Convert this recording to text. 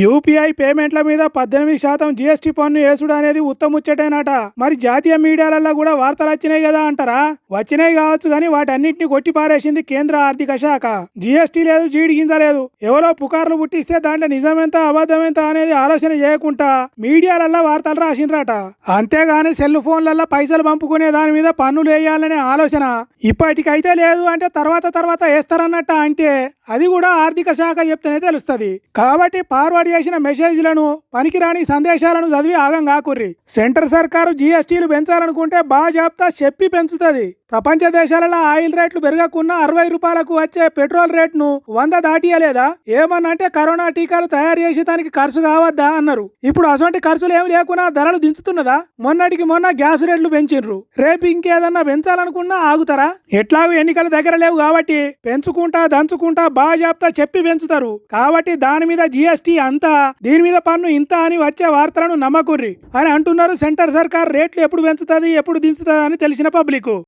UPI పేమెంట్ల మీద పద్దెనిమిది శాతం జీఎస్టీ పన్ను వేసుడు అనేది ఉత్తముచ్చటేనట. మరి జాతీయ మీడియాలలో కూడా వార్తలు వచ్చినాయి కదా అంటారా? వచ్చినాయి కావచ్చు కానీ వాటన్నిటిని కొట్టి పారేసింది కేంద్ర ఆర్థిక శాఖ. జీఎస్టీ లేదు జీడి గింజ లేదు. ఎవరో పుకార్లు పుట్టిస్తే దాంట్లో నిజమెంత అబద్ధమెంత అనేది ఆలోచన చేయకుండా మీడియాలల్లో వార్తలు రాసిండ్రట. అంతేగాని సెల్ ఫోన్లలో పైసలు పంపుకునే దాని మీద పన్నులు వేయాలనే ఆలోచన ఇప్పటికైతే లేదు అంటే తర్వాత తర్వాత వేస్తారన్నట్ట అంటే అది కూడా ఆర్థిక శాఖ చెప్తేనే తెలుస్తుంది. కాబట్టి ఏర్పాటు చేసిన మెసేజ్లను పనికిరాని సందేశాలను చదివి ఆగం కాకుర్రి సెంటర్ సర్కారు జీఎస్టీలు పెంచాలనుకుంటే బాగా చెప్తా చెప్పి పెంచుతుంది. ప్రపంచ దేశాలలో ఆయిల్ రేట్లు పెరగకుండా అరవై రూపాయలకు వచ్చే పెట్రోల్ రేట్ను వంద దాటియలేదా? ఏమన్నంటే కరోనా టీకాలు తయారు చేసి దానికి ఖర్చు కావద్దా అన్నారు. ఇప్పుడు అసొంటి ఖర్చులు ఏమి లేకున్నా ధరలు దించుతున్నదా? మొన్నటికి మొన్న గ్యాస్ రేట్లు పెంచిండ్రు రేపు ఇంకేదన్నా పెంచాలనుకున్నా ఆగుతారా? ఎట్లాగూ ఎన్నికల దగ్గర లేవు కాబట్టి పెంచుకుంటా దంచుకుంటా బాగా చెప్తా చెప్పి పెంచుతారు. కాబట్టి దాని మీద జీఎస్టీ అంతా దీని మీద పన్ను ఇంత అని వచ్చే వార్తలను నమ్మకుర్రి. అని అంటున్నారు సెంటర్ సర్కార్. రేట్లు ఎప్పుడు పెంచుతుంది ఎప్పుడు దించుతుంది అని తెలిసిన పబ్లిక్.